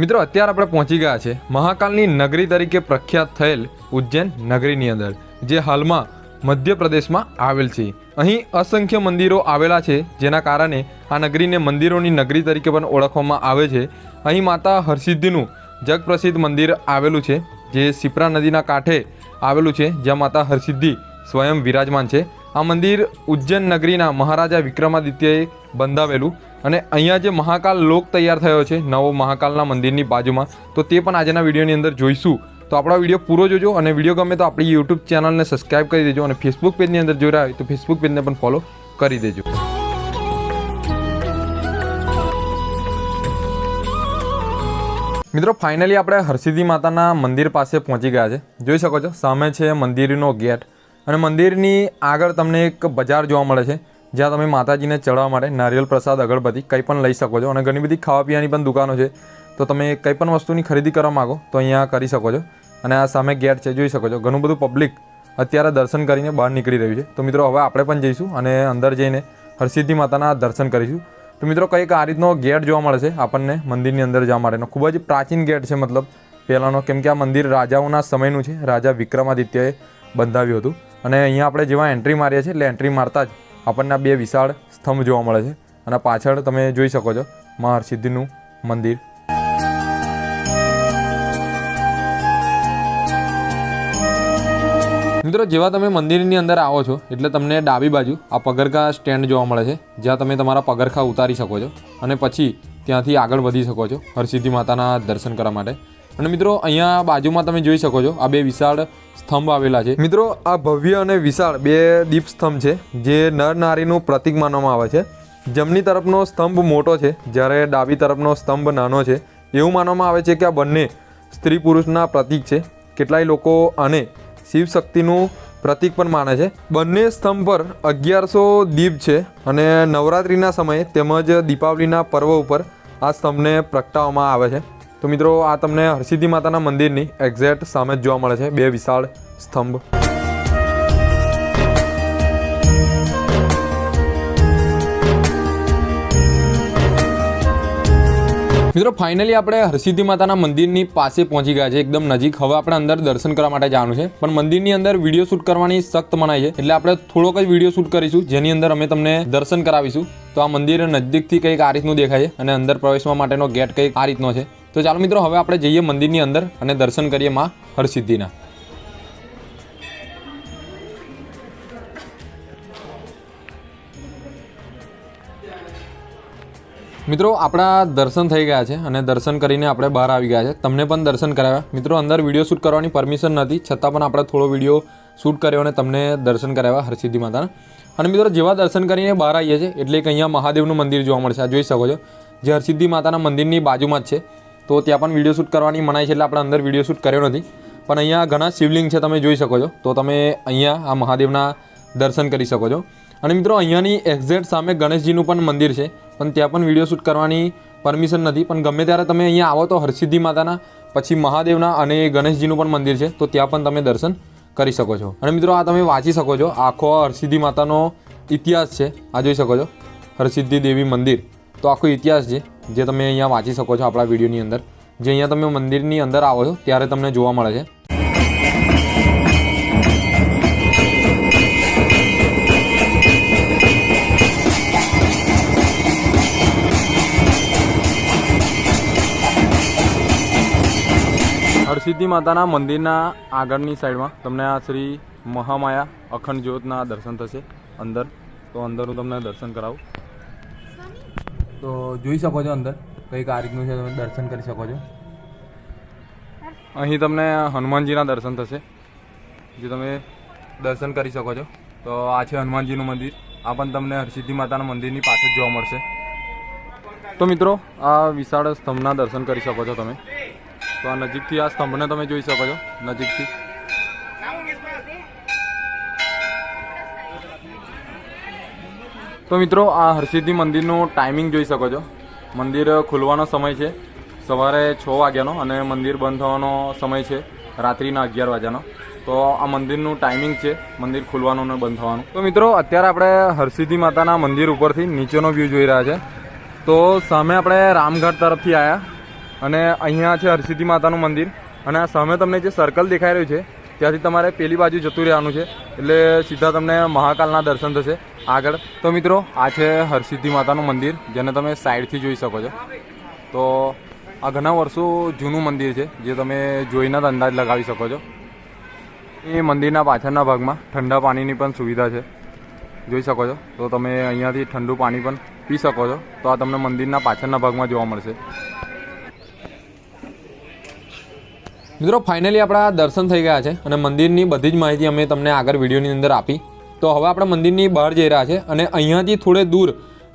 મિત્રો, અત્યારે આપણે પહોંચી ગયા છે મહાકાલની નગરી તરીકે પ્રખ્યાત થયેલ ઉજ્જૈન નગરીની અંદર, જે હાલમાં મધ્યપ્રદેશમાં આવેલ છે. અહીં અસંખ્ય મંદિરો આવેલા છે, જેના કારણે આ નગરીને મંદિરોની નગરી તરીકે પણ ઓળખવામાં આવે છે. અહીં માતા હરસિદ્ધિનું જગપ્રસિદ્ધ મંદિર આવેલું છે, જે સિપ્રા નદીના કાંઠે આવેલું છે, જ્યાં માતા હરસિદ્ધિ સ્વયં વિરાજમાન છે. આ મંદિર ઉજ્જૈન નગરીના મહારાજા વિક્રમાદિત્યએ બંધાવેલું અને અહીંયા જે મહાકાલ લોક તૈયાર થયો છે, નવો મહાકાલના મંદિરની બાજુમાં, તો તે પણ આજના વિડીયોની અંદર જોઈશું. તો આપણા વીડિયો પૂરો જોજો અને વીડિયો ગમે તો આપણી યુટ્યુબ ચેનલને સબસ્ક્રાઇબ કરી દેજો અને ફેસબુક પેજની અંદર જોઈ રહ્યા હોય તો ફેસબુક પેજને પણ ફોલો કરી દેજો. મિત્રો ફાઇનલી આપણે હરસિદ્ધિ માતાના મંદિર પાસે પહોંચી ગયા છે. જોઈ શકો છો, સામે છે મંદિરનો ગેટ અને મંદિરની આગળ તમને એક બજાર જોવા મળે છે. જ્યાં તમે માતાજીને ચડવા માટે નારિયેલ પ્રસાદ, અગરબત્તી કંઈ પણ લઈ શકો છો. અને ઘણી બધી ખાવા પીવાની પણ દુકાનો છે. તો તમે કંઈ પણ વસ્તુની ખરીદી કરવા માગો, તો અહીંયા કરી શકો છો. અને આ સામે ગેટ છે, જોઈ શકો છો. ઘણું બધું પબ્લિક અત્યારે દર્શન કરીને બહાર નીકળી રહ્યું છે. તો મિત્રો, હવે આપણે પણ જઈશું અને અંદર જઈને હરસિદ્ધિ માતાના દર્શન કરીશું. તો મિત્રો, કંઈક આ રીતનો ગેટ જોવા મળે છે આપણને મંદિરની અંદર જવા માટેનો. ખૂબ જ પ્રાચીન ગેટ છે મતલબ. પહેલાંનો, કેમ કે આ મંદિર રાજાઓના સમયનું છે. રાજા વિક્રમાદિત્યએ બંધાવ્યું હતું. અને અહીંયા આપણે જેવા એન્ટ્રી મારીએ છીએ એટલે એન્ટ્રી મારતા જ આપણને બે વિશાળ સ્તંભ જોવા મળે છે. અને પાછળ તમે જોઈ શકો છો મા મંદિર. મિત્રો, જેવા તમે મંદિરની અંદર આવો છો, એટલે તમને ડાબી બાજુ આ પગરખા સ્ટેન્ડ જોવા મળે છે, જ્યાં તમે તમારા પગરખા ઉતારી શકો છો અને પછી ત્યાંથી આગળ વધી શકો છો હરસિદ્ધિ માતાના દર્શન કરવા માટે. અને મિત્રો, અહીંયા બાજુમાં તમે જોઈ શકો છો આ બે વિશાળ સ્તંભ આવેલા છે. મિત્રો, આ ભવ્ય અને વિશાળ બે દીપ સ્તંભ છે, જે નર નારીનું પ્રતીક માનવામાં આવે છે. જમણી તરફનો સ્તંભ મોટો છે, જ્યારે ડાબી તરફનો સ્તંભ નાનો છે. એવું માનવામાં આવે છે કે આ બંને સ્ત્રી પુરુષના પ્રતીક છે. કેટલાય લોકો આને શિવ શક્તિનું પ્રતીક પણ માને છે. બંને સ્તંભ પર અગિયારસો દીપ છે અને નવરાત્રિના સમયે તેમજ દીપાવલીના પર્વ ઉપર આ સ્તંભને પ્રગટાવવામાં આવે છે. તો મિત્રો, આ તમને હરસિદ્ધિ માતાના મંદિરની એક્ઝેક્ટ સામે જ જોવા મળે છે. બે વિશાળ સ્તંભ. મિત્રો ફાઇનલી આપણે હરસિદ્ધિ માતાના મંદિરની પાસે પહોંચી ગયા છે એકદમ નજીક. હવે આપણે અંદર દર્શન કરવા માટે જવાનું છે. પણ મંદિરની અંદર વીડિયો શૂટ કરવાની સખ્ત મનાઈ છે. એટલે આપણે થોડોક જ વીડિયો શૂટ કરીશું. જેની અંદર અમે તમને દર્શન કરાવીશું. તો આ મંદિર નજીકથી કંઈક આ રીતનું દેખાય છે. અને અંદર પ્રવેશવા માટેનો ગેટ કંઈક આ રીતનો છે. તો ચાલો મિત્રો, હવે આપણે જઈએ મંદિરની અંદર અને દર્શન કરીએ માં હરસિદ્ધિના. મિત્રો, આપણા દર્શન થઈ ગયા છે અને દર્શન કરીને આપણે બહાર આવી ગયા છે. તમને પણ દર્શન કરાવ્યા. મિત્રો, અંદર વીડિયો શૂટ કરવાની પરમિશન નથી, છતાં પણ આપણે થોડો વીડિયો શૂટ કર્યો અને તમને દર્શન કરાવ્યા હરસિદ્ધિ માતાના. અને મિત્રો, જેવા દર્શન કરીને બહાર આવીએ છીએ, એટલે કે અહીંયા મહાદેવનું મંદિર જોવા મળશે. આ જોઈ શકો છો. જે હરસિદ્ધિ માતાના મંદિરની બાજુમાં જ છે. તો ત્યાં પણ વીડિયો શૂટ કરવાની મનાઈ છે એટલે આપણે અંદર વીડિયો શૂટ કર્યો નથી. પણ અહીંયા ઘણા શિવલિંગ છે તમે જોઈ શકો છો. તો તમે અહીંયા આ મહાદેવના દર્શન કરી શકો છો. અને મિત્રો અહીંયાની એક્ઝેક્ટ સામે ગણેશજીનું પણ મંદિર છે. પણ ત્યાં પણ વીડિયો શૂટ કરવાની પરમિશન નથી. પણ ગમે ત્યારે તમે અહીંયા આવો તો હરસિદ્ધિ માતાના, પછી મહાદેવના અને ગણેશજીનું પણ મંદિર છે. તો ત્યાં પણ તમે દર્શન કરી શકો છો. અને મિત્રો આ તમે વાંચી શકો છો. આખો હરસિદ્ધિ માતાનો ઇતિહાસ છે. આ જોઈ શકો છો. હરસિદ્ધિ દેવી મંદિર. તો આખો ઇતિહાસ છે. જે તમે અહીંયા વાંચી શકો છો આપણા વિડીયોની અંદર. જે અહીંયા તમે મંદિરની અંદર આવો છો, ત્યારે તમને જોવા મળે છે. હરસિદ્ધિ માતાના મંદિરના આગળની સાઈડમાં તમને આ શ્રી મહામાયા અખંડ જ્યોતના દર્શન થશે અંદર. તો અંદર હું તમને દર્શન કરાવું. તો જોઈ શકો છો અંદર કંઈક આ રીતનું છે તમે દર્શન કરી શકો છો. અહીં તમને હનુમાનજીના દર્શન થશે જે તમે દર્શન કરી શકો છો. તો આ છે હનુમાનજીનું મંદિર. આ પણ તમને હરસિદ્ધિ માતાના મંદિરની પાછળ જોવા મળશે. તો મિત્રો આ વિશાળ સ્તંભના દર્શન કરી શકો છો તમે. તો આ નજીકથી આ સ્તંભને તમે જોઈ શકો છો નજીકથી. તો મિત્રો, આ હરસિદ્ધિ મંદિરનું ટાઈમિંગ જોઈ શકો છો. મંદિર ખુલવાનો સમય છે. સવારે છ વાગ્યાનો અને મંદિર બંધ થવાનો સમય છે, રાત્રિના અગિયાર વાગ્યાનો. તો આ મંદિરનું ટાઈમિંગ છે, મંદિર ખુલવાનું અને બંધ થવાનું. તો મિત્રો, અત્યારે આપણે હરસિદ્ધિ માતાના મંદિર ઉપરથી નીચેનો વ્યૂ જોઈ રહ્યા છે. તો સામે આપણે રામગઢ તરફથી આવ્યા અને અહીંયા છે હરસિદ્ધિ માતાનું મંદિર. અને આ સામે તમને જે સર્કલ દેખાઈ રહ્યું છે ત્યાંથી તમારે પેલી બાજુ જતું રહેવાનું છે. એટલે સીધા તમને મહાકાલના દર્શન થશે. આગળ, તો મિત્રો, આ છે હરસિદ્ધિ માતાનું મંદિર, જેને તમે સાઈડથી જોઈ શકો છો. તો આ ઘણા વર્ષો જૂનું મંદિર છે, જે તમે જોઈને જ અંદાજ લગાવી શકો છો. એ મંદિરના પાછળના ભાગમાં ઠંડા પાણીની પણ સુવિધા છે. જોઈ શકો છો? તો તમે અહીંયાથી ઠંડુ પાણી પણ પી શકો છો. તો આ તમને મંદિરના પાછળના ભાગમાં જોવા મળશે. મિત્રો ફાઇનલી આપણા દર્શન થઈ ગયા છે અને મંદિરની બધી જ માહિતી અમે તમને આગળ વિડીયોની અંદર આપી. તો હવે આપણે મંદિરની બહાર જઈ રહ્યા છે અને અહીંયાથી થોડે દૂર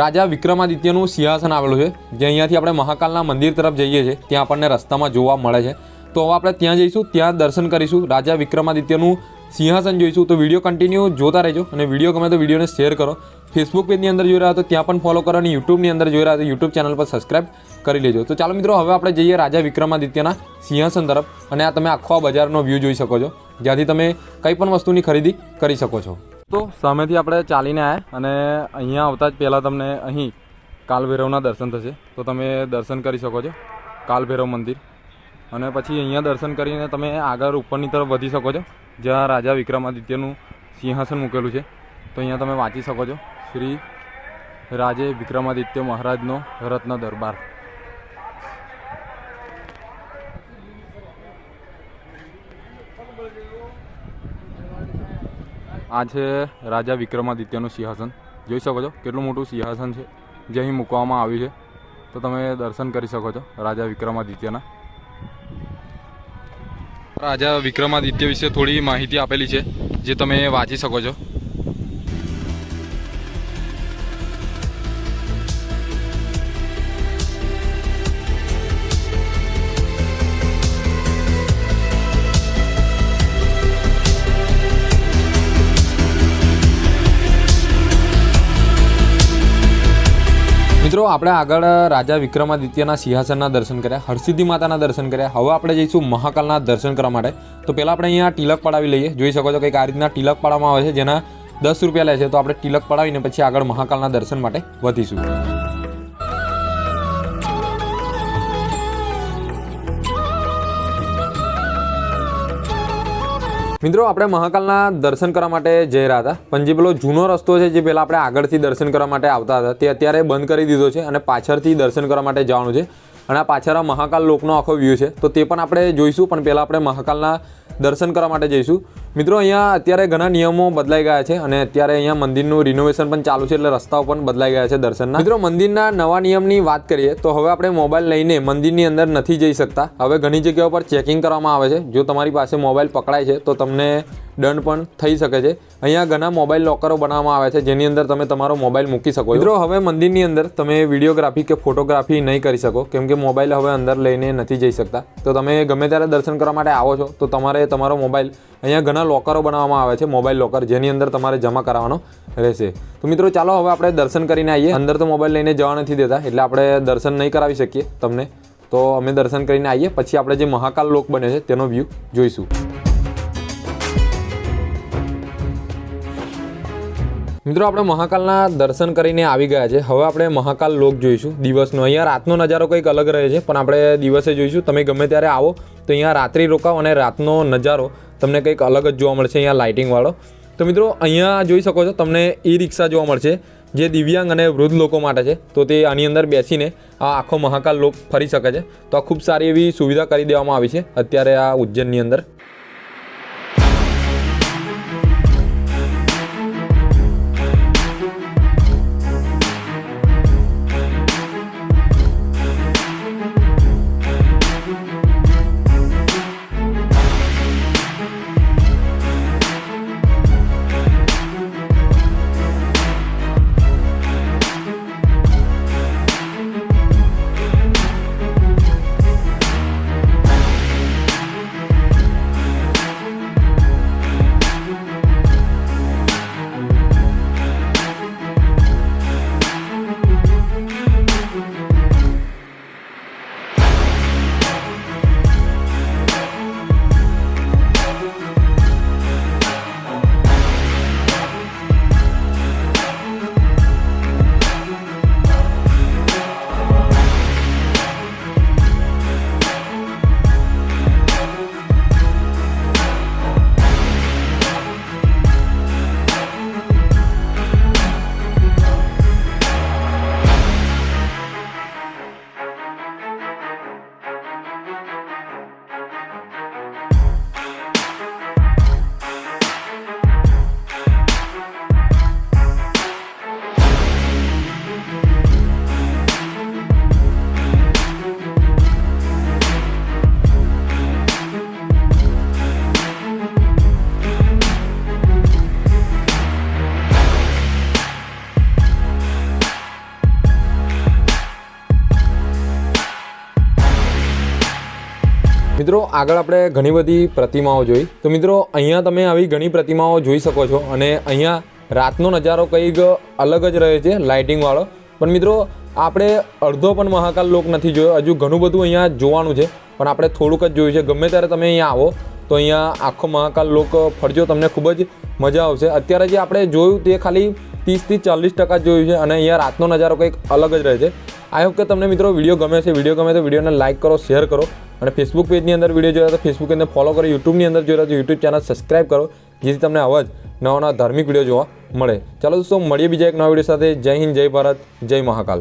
રાજા વિક્રમાદિત્યનું સિંહાસન આવેલું છે, જે અહીંયાથી આપણે મહાકાલના મંદિર તરફ જઈએ છીએ, ત્યાં આપણને રસ્તામાં જોવા મળે છે. તો હવે આપણે ત્યાં જઈશું, ત્યાં દર્શન કરીશું રાજા વિક્રમાદિત્યનું સિંહાસન જોઈશું તો વીડિયો કન્ટિન્યુ જોતા રહેજો અને વીડિયો ગમે તો વિડીયોને શેર કરો. ફેસબુક પેજની અંદર જોઈ રહ્યા તો ત્યાં પણ ફોલો કરો અને યુટ્યુબની અંદર જોઈ રહ્યા તો યુટ્યુબ ચેનલ પર સબસ્ક્રાઇબ કરી લેજો. તો ચાલો મિત્રો, હવે આપણે જઈએ રાજા વિક્રમાદિત્યના સિંહાસન તરફ અને આ તમે આખો બજારનો વ્યૂ જોઈ શકો છો, જ્યાંથી તમે કંઈ પણ વસ્તુની ખરીદી કરી શકો છો. તો સામેથી આપણે ચાલીને આવ્યા અને અહીંયા આવતા જ પહેલાં તમને અહીં કાલભૈરવના દર્શન થશે. તો તમે દર્શન કરી શકો છો, કાલભૈરવ મંદિર. અને પછી અહીંયા દર્શન કરીને તમે આગળ ઉપરની તરફ વધી શકો છો. જ્યાં રાજા વિક્રમાદિત્યનું સિંહાસન મૂકેલું છે. તો અહીંયા તમે વાંચી શકો છો. શ્રી રાજે વિક્રમાદિત્ય મહારાજનો રત્ન દરબાર. આ છે રાજા વિક્રમાદિત્યનું સિંહાસન. જોઈ શકો છો કેટલું મોટું સિંહાસન છે. જે અહીં મૂકવામાં આવ્યું છે. તો તમે દર્શન કરી શકો છો રાજા વિક્રમાદિત્યના. રાજા વિક્રમાદિત્ય વિશે થોડી માહિતી આપેલી છે જે તમે વાંચી શકો છો. મિત્રો, આપણે આગળ રાજા વિક્રમાદિત્યના સિંહાસનના દર્શન કર્યા, હરસિદ્ધિ માતાના દર્શન કર્યા. હવે આપણે જઈશું મહાકાલના દર્શન કરવા માટે. તો પહેલાં આપણે અહીંયા તિલક પડાવી લઈએ. જોઈ શકો છો કંઈક આ રીતના તિલક પડાવવામાં આવે છે, જેના દસ રૂપિયા લે છે. તો આપણે તિલક પડાવીને પછી આગળ મહાકાલના દર્શન માટે વધીશું. મિત્રો, આપણે મહાકાલના દર્શન કરવા માટે જઈ રહ્યા હતા. પણ જે પેલો જૂનો રસ્તો છે, જે પહેલાં આપણે આગળથી દર્શન કરવા માટે આવતા હતા, તે અત્યારે બંધ કરી દીધો છે અને પાછળથી દર્શન કરવા માટે જવાનું છે. અને આ પાછળ મહાકાલ લોકનો આખો વ્યૂ છે. તો તે પણ આપણે જોઈશું, પણ પહેલાં આપણે મહાકાલના દર્શન કરવા માટે જઈશું. મિત્રો, અહીંયા અત્યારે ઘણા નિયમો બદલાઈ ગયા છે અને અત્યારે અહીંયા મંદિરનું રિનોવેશન પણ ચાલુ છે એટલે રસ્તાઓ પણ બદલાઈ ગયા છે દર્શનના. મિત્રો, મંદિરના નવા નિયમની વાત કરીએ તો હવે આપણે મોબાઈલ લઈને મંદિરની અંદર નથી જઈ શકતા. હવે ઘણી જગ્યાઓ પર ચેકિંગ કરવામાં આવે છે. જો તમારી પાસે મોબાઈલ પકડાય છે તો તમને દંડ પણ થઈ શકે છે. અહીંયા ઘણા મોબાઈલ લોકરો બનાવવામાં આવે છે જેની અંદર તમે તમારો મોબાઈલ મૂકી શકો મિત્રો, હવે મંદિરની અંદર તમે વિડીયોગ્રાફી કે ફોટોગ્રાફી નહીં કરી શકો, કેમ કે મોબાઈલ હવે અંદર લઈને નથી જઈ શકતા. તો તમે ગમે ત્યારે દર્શન કરવા માટે આવો છો, તો તમારે તમારો મોબાઈલ અહીંયા ઘણા લોકરો બનાવવામાં આવે છે, મોબાઈલ લોકર, જેની અંદર તમારે જમા કરાવવાનો રહેશે. તો મિત્રો, ચાલો હવે આપણે દર્શન કરીને આવીએ અંદર તો મોબાઈલ લઈને જવા નથી દેતા, એટલે આપણે દર્શન નહીં કરાવી શકીએ તમને. તો અમે દર્શન કરીને આવીએ પછી આપણે જે મહાકાલ લોક બને છે, તેનો વ્યૂ જોઈશું. મિત્રો, આપણે મહાકાલના દર્શન કરીને આવી ગયા છે. હવે આપણે મહાકાલ લોક જોઈશું, દિવસનો. અહીંયા રાતનો નજારો કંઈક અલગ રહે છે, પણ આપણે દિવસે જોઈશું. તમે ગમે ત્યારે આવો, તો અહીંયા રાત્રિ રોકાવ અને રાતનો નજારો તમને કંઈક અલગ જ જોવા મળશે અહીંયા લાઇટિંગવાળો તો મિત્રો, અહીંયા જોઈ શકો છો, તમને ઈ રિક્ષા જોવા મળશે, જે દિવ્યાંગ અને વૃદ્ધ લોકો માટે છે. તો તે આની અંદર બેસીને આ આખો મહાકાલ લોક ફરી શકે છે. તો આ ખૂબ સારી એવી સુવિધા કરી દેવામાં આવી છે અત્યારે આ ઉજ્જૈનની અંદર. મિત્રો, આગળ આપણે ઘણી બધી પ્રતિમાઓ જોઈ. તો મિત્રો, અહીંયા તમે આવી ઘણી પ્રતિમાઓ જોઈ શકો છો અને અહીંયા રાતનો નજારો કંઈક અલગ જ રહે છે લાઇટિંગવાળો પણ મિત્રો, આપણે અડધો પણ મહાકાલ લોક નથી જોયો. હજુ ઘણું બધું અહીંયા જોવાનું છે, પણ આપણે થોડુંક જ જોયું છે. ગમે ત્યારે તમે અહીંયા આવો, તો અહીંયા આખો મહાકાલ લોક ફરજો, તમને ખૂબ જ મજા આવશે. અત્યારે જે આપણે જોયું તે ખાલી ત્રીસથી ચાલીસ ટકા જોયું છે અને અહીંયા રાતનો નજારો કંઈક અલગ જ રહે છે. આઈ હોપ કે તમને મિત્રો વીડિયો ગમે છે વીડિયો ગમે તો વિડીયોને લાઇક કરો, શેર કરો અને ફેસબુક પેજની અંદર વીડિયો જોયા તો ફેસબુક અંદર ફોલો કરો યુટ્યુબની અંદર જોયા તો યુટ્યુબ ચેનલ સબસ્ક્રાઇબ કરો, જેથી તમને આવા જ નવા નવા ધાર્મિક વીડિયો જોવા મળે. ચાલો દોસ્તો, મળીએ બીજા એક નવા વીડિયો સાથે. જય હિન્દ, જય ભારત, જય મહાકાલ.